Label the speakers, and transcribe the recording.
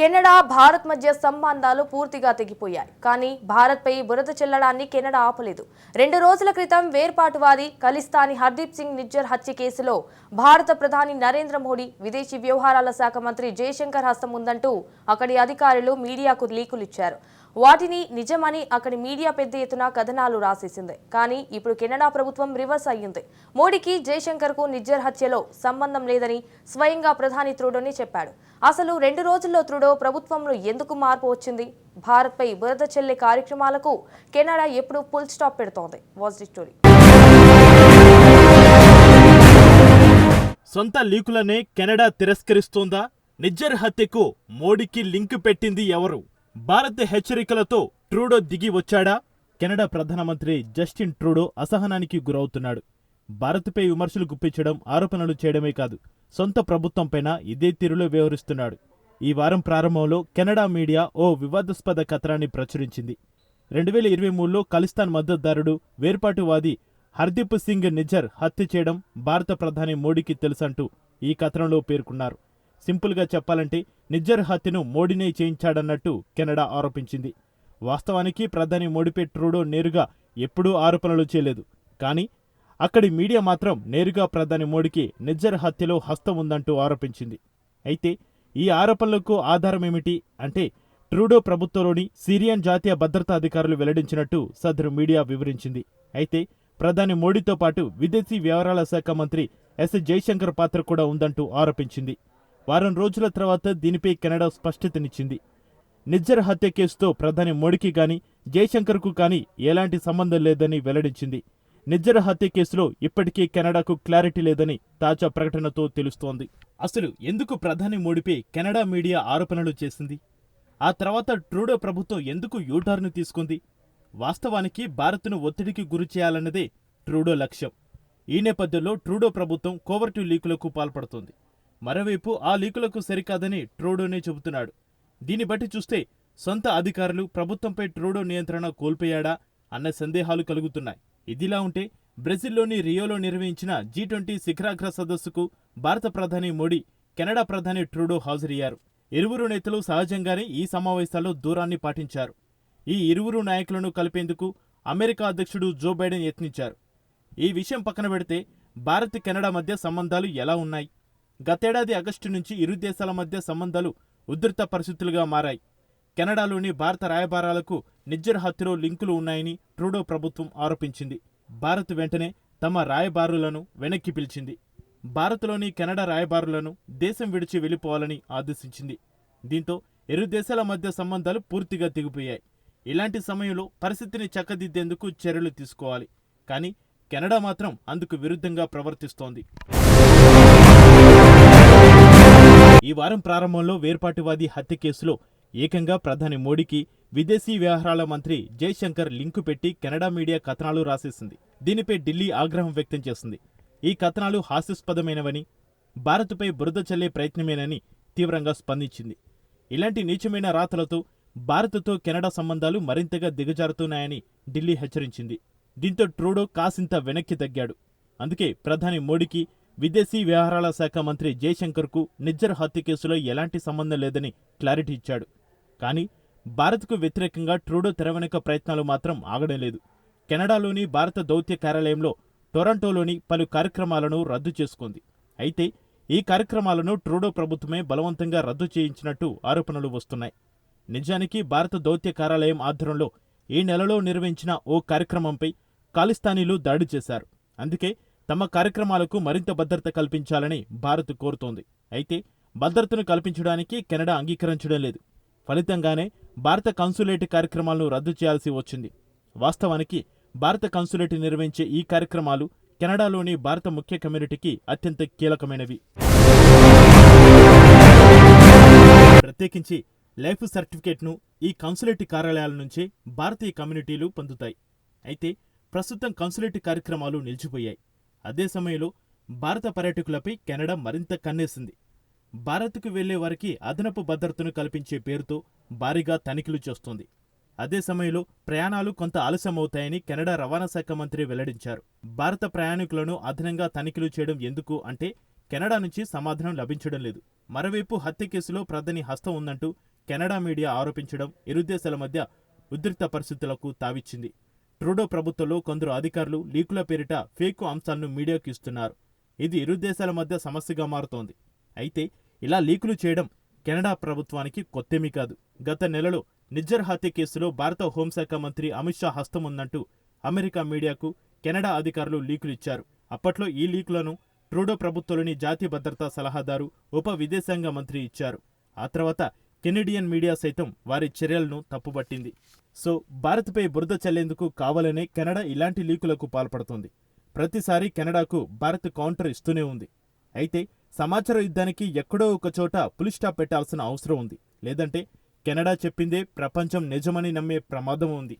Speaker 1: Canada Bharat మధ్య సంబంధాలు పూర్తిగా తెగిపోయాయి. కానీ భారత్పై బురద చెల్లడాన్ని కెనడా ఆపలేదు. రెండు రోజుల క్రితం వేర్పాటువాది ఖలిస్తానీ హర్దీప్ సింగ్ నిజ్జర్ హత్య కేసులో భారత ప్రధాని నరేంద్ర మోడీ విదేశీ వ్యవహారాల శాఖ మంత్రి జయశంకర్ హస్తం ఉందంటూ అక్కడి అధికారులు మీడియాకు లీకులిచ్చారు. వాటిని నిజమని అక్కడి మీడియా పెద్ద ఎత్తున కథనాలు రాసేసింది. కానీ ఇప్పుడు కెనడా ప్రభుత్వం రివర్స్ అయ్యింది. మోడీకి జయశంకర్కు నిజ్జర్ హత్యలో సంబంధం లేదని స్వయంగా ప్రధాని త్రుడోని చెప్పాడు. అసలు రెండు రోజుల్లో త్రుడో ప్రభుత్వంలో ఎందుకు మార్పు వచ్చింది? భారత్పై బురద చెల్లే కార్యక్రమాలకు కెనడా ఎప్పుడు ఫుల్ స్టాప్ పెడుతోంది. Was the story.
Speaker 2: సొంత లీకులనే కెనడా తిరస్కరిస్తోందా? నిజ్జర్ హత్యకు మోడీకి లింక్ పెట్టింది ఎవరు? భారత్ హెచ్చరికలతో ట్రూడో దిగి వచ్చాడా? కెనడా ప్రధానమంత్రి జస్టిన్ ట్రూడో అసహనానికి గురవుతున్నాడు. భారత్పై విమర్శలు గుప్పించడం ఆరోపణలు చేయడమే కాదు సొంత ప్రభుత్వంపైన ఇదే తీరులో వ్యవహరిస్తున్నాడు. ఈ వారం ప్రారంభంలో కెనడా మీడియా ఓ వివాదాస్పద కథనాన్ని ప్రచురించింది. రెండు వేల ఇరవై మూడులో ఖలిస్తాన్ మద్దతుదారుడు వేర్పాటువాది హర్దీప్ సింగ్ నిజర్ హత్య చేయడం భారత ప్రధాని మోడీకి తెలుసంటూ ఈ కథనంలో పేర్కొన్నారు. సింపుల్గా చెప్పాలంటే నిజ్జర్ హత్యను మోడీనే చేయించాడన్నట్టు కెనడా ఆరోపించింది. వాస్తవానికి ప్రధాని మోడీపై ట్రూడో నేరుగా ఎప్పుడూ ఆరోపణలు చేయలేదు. కానీ అక్కడి మీడియా మాత్రం నేరుగా ప్రధాని మోడీకి నిజ్జర్ హత్యలో హస్తం ఉందంటూ ఆరోపించింది. అయితే ఈ ఆరోపణలకు ఆధారమేమిటి అంటే ట్రూడో ప్రభుత్వంలోని సిరియన్ జాతీయ భద్రతా అధికారులు వెల్లడించినట్టు సదరు మీడియా వివరించింది. అయితే ప్రధాని మోడీతో పాటు విదేశీ వ్యవహారాల శాఖ మంత్రి ఎస్ జైశంకర్ పాత్ర కూడా ఉందంటూ ఆరోపించింది. వారం రోజుల తర్వాత దీనిపై కెనడా స్పష్టతనిచ్చింది. నిజ్జర్ హత్య కేసుతో ప్రధాని మోడీకి గాని జయశంకర్కు కానీ ఎలాంటి సంబంధం లేదని వెల్లడించింది. నిజ్జర్ హత్య కేసులో ఇప్పటికీ కెనడాకు క్లారిటీ లేదని తాజా ప్రకటనతో తెలుస్తోంది. అసలు ఎందుకు ప్రధాని మోడీపై కెనడా మీడియా ఆరోపణలు చేసింది? ఆ తర్వాత ట్రూడో ప్రభుత్వం ఎందుకు యూటార్ను తీసుకుంది? వాస్తవానికి భారత్ను ఒత్తిడికి గురి చేయాలన్నదే ట్రూడో లక్ష్యం. ఈ నేపథ్యంలో ట్రూడో ప్రభుత్వం కోవర్టు లీకులకు పాల్పడుతోంది. మరోవైపు ఆ లీకులకు సరికాదని ట్రూడోనే చెబుతున్నాడు. దీన్ని బట్టి చూస్తే సొంత అధికారులు ప్రభుత్వంపై ట్రూడో నియంత్రణ కోల్పోయాడా అన్న సందేహాలు కలుగుతున్నాయి. ఇదిలా ఉంటే బ్రెజిల్లోని రియోలో నిర్వహించిన జీ ట్వంటీ శిఖరాగ్ర సదస్సుకు భారత ప్రధాని మోడీ కెనడా ప్రధాని ట్రూడో హాజరయ్యారు. ఇరువురు నేతలు సహజంగానే ఈ సమావేశాల్లో దూరాన్ని పాటించారు. ఈ ఇరువురు నాయకులను కలిపేందుకు అమెరికా అధ్యక్షుడు జో బైడెన్ యత్నించారు. ఈ విషయం పక్కన పెడితే భారత్ కెనడా మధ్య సంబంధాలు ఎలా ఉన్నాయి? గతేడాది ఆగస్టు నుంచి ఇరు దేశాల మధ్య సంబంధాలు ఉధృత పరిస్థితులుగా మారాయి. కెనడాలోని భారత రాయబారాలకు నిజ్జర్ హత్యలో లింకులు ఉన్నాయని ట్రూడో ప్రభుత్వం ఆరోపించింది. భారత్ వెంటనే తమ రాయబారులను వెనక్కి పిలిచింది. భారత్లోని కెనడా రాయబారులను దేశం విడిచి వెళ్ళిపోవాలని ఆదేశించింది. దీంతో ఇరు దేశాల మధ్య సంబంధాలు పూర్తిగా దిగిపోయాయి ఇలాంటి సమయంలో పరిస్థితిని చక్కదిద్దేందుకు చర్యలు తీసుకోవాలి. కానీ కెనడా మాత్రం అందుకు విరుద్ధంగా ప్రవర్తిస్తోంది. ఈ వారం ప్రారంభంలో వేర్పాటువాది హత్య కేసులో ఏకంగా ప్రధాని మోడీకి విదేశీ వ్యవహారాల మంత్రి జైశంకర్ లింకు పెట్టి కెనడా మీడియా కథనాలు రాసేసింది. దీనిపై ఢిల్లీ ఆగ్రహం వ్యక్తం చేసింది. ఈ కథనాలు హాస్యాస్పదమైనవని భారత్పై బురద చల్లే ప్రయత్నమేనని తీవ్రంగా స్పందించింది. ఇలాంటి నీచమైన రాతలతో భారత్తో కెనడా సంబంధాలు మరింతగా దిగజారుతున్నాయని ఢిల్లీ హెచ్చరించింది. దీంతో ట్రూడో కాసింత వెనక్కి తగ్గాడు. అందుకే ప్రధాని మోడీకి విదేశీ వ్యవహారాల శాఖ మంత్రి జయశంకర్కు నిజ్జర్ హత్య కేసులో ఎలాంటి సంబంధం లేదని క్లారిటీ ఇచ్చాడు. కానీ భారత్కు వ్యతిరేకంగా ట్రూడో తెరవెనుక ప్రయత్నాలు మాత్రం ఆగడం లేదు. కెనడాలోని భారత దౌత్య కార్యాలయంలో టొరంటోలోని పలు కార్యక్రమాలను రద్దు చేసుకుంది. అయితే ఈ కార్యక్రమాలను ట్రూడో ప్రభుత్వమే బలవంతంగా రద్దు చేయించినట్టు ఆరోపణలు వస్తున్నాయి. నిజానికి భారత దౌత్య కార్యాలయం ఆధ్వర్యంలో ఈ నెలలో నిర్వహించిన ఓ కార్యక్రమంపై ఖాలిస్తానీలు దాడి చేశారు. అందుకే తమ కార్యక్రమాలకు మరింత భద్రత కల్పించాలని భారత్ కోరుతోంది. అయితే భద్రతను కల్పించడానికి కెనడా అంగీకరించడం లేదు. ఫలితంగానే భారత కన్సులేట్ కార్యక్రమాలను రద్దు చేయాల్సి వచ్చింది. వాస్తవానికి భారత కన్సులేట్ నిర్వహించే ఈ కార్యక్రమాలు కెనడాలోని భారత ముఖ్య కమ్యూనిటీకి అత్యంత కీలకమైనవి. ప్రత్యేకించి లైఫ్ సర్టిఫికేట్ను ఈ కన్సులేట్ కార్యాలయాల నుంచే భారతీయ కమ్యూనిటీలు పొందుతాయి. అయితే ప్రస్తుతం కన్సులేట్ కార్యక్రమాలు నిలిచిపోయాయి. అదే సమయంలో భారత పర్యాటకులపై కెనడా మరింత కన్నేసింది. భారత్కు వెళ్ళే వారికి అదనపు భద్రతను కల్పించే పేరుతో భారీగా తనిఖీలు చేస్తోంది. అదే సమయంలో ప్రయాణాలు కొంత ఆలస్యమవుతాయని కెనడా రవాణా శాఖ మంత్రి వెల్లడించారు. భారత ప్రయాణికులను అదనంగా తనిఖీలు చేయడం ఎందుకు అంటే కెనడా నుంచి సమాధానం లభించడం లేదు. మరోవైపు హత్య కేసులో ప్రధాని హస్తం ఉందంటూ కెనడా మీడియా ఆరోపించడం ఇరు దేశాల మధ్య ఉద్రిక్త పరిస్థితులకు తావిచ్చింది. ట్రూడో ప్రభుత్వంలో కొందరు అధికారులు లీకుల పేరిట ఫేక్ అంశాలను మీడియాకు ఇస్తున్నారు. ఇది ఇరు దేశాల మధ్య సమస్యగా మారుతోంది. అయితే ఇలా లీకులు చేయడం కెనడా ప్రభుత్వానికి కొత్తేమీ కాదు. గత నెలలో నిజ్జర్ హత్య కేసులో భారత హోంశాఖ మంత్రి అమిత్ షా హస్తం ఉందంటూ అమెరికా మీడియాకు కెనడా అధికారులు లీకులు ఇచ్చారు. అప్పట్లో ఈ లీకులను ట్రూడో ప్రభుత్వంలోని జాతీయ భద్రతా సలహాదారు ఉప విదేశాంగ మంత్రి ఇచ్చారు. ఆ తర్వాత కెనడియన్ మీడియా సైతం వారి చర్యలను తప్పుపట్టింది సో భారత్పై బురద చల్లేందుకు కావాలనే కెనడా ఇలాంటి లీకులకు పాల్పడుతోంది. ప్రతిసారి కెనడాకు భారత్ కౌంటర్ ఇస్తూనే ఉంది. అయితే సమాచార యుద్ధానికి ఎక్కడో ఒక చోట పులి స్టాప్ పెట్టాల్సిన అవసరం ఉంది. లేదంటే కెనడా చెప్పిందే ప్రపంచం నిజమని నమ్మే ప్రమాదం ఉంది.